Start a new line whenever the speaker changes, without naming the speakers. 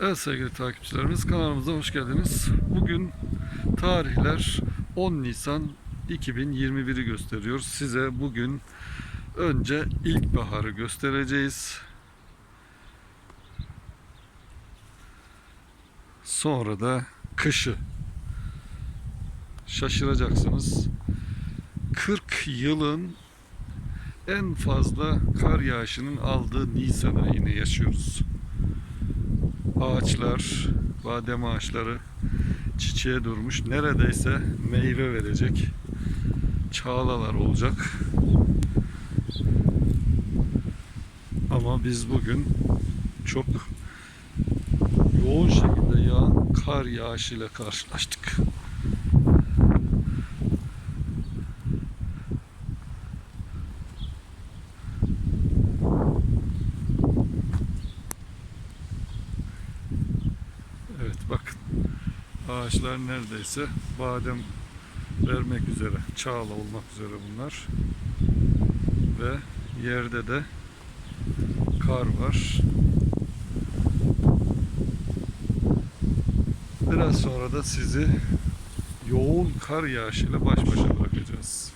Evet sevgili takipçilerimiz kanalımıza hoş geldiniz. Bugün tarihler 10 Nisan 2021'i gösteriyor. Size bugün önce ilkbaharı göstereceğiz. Sonra da kışı. Şaşıracaksınız. 40 yılın en fazla kar yağışının aldığı Nisan ayını yaşıyoruz ağaçlar, badem ağaçları çiçeğe durmuş. Neredeyse meyve verecek. Çağlalar olacak. Ama biz bugün çok yoğun şekilde yağan kar yağışıyla karşılaştık. Evet bakın. Ağaçlar neredeyse badem vermek üzere çağla olmak üzere bunlar. Ve yerde de kar var. Biraz sonra da sizi yoğun kar yağışıyla baş başa bırakacağız.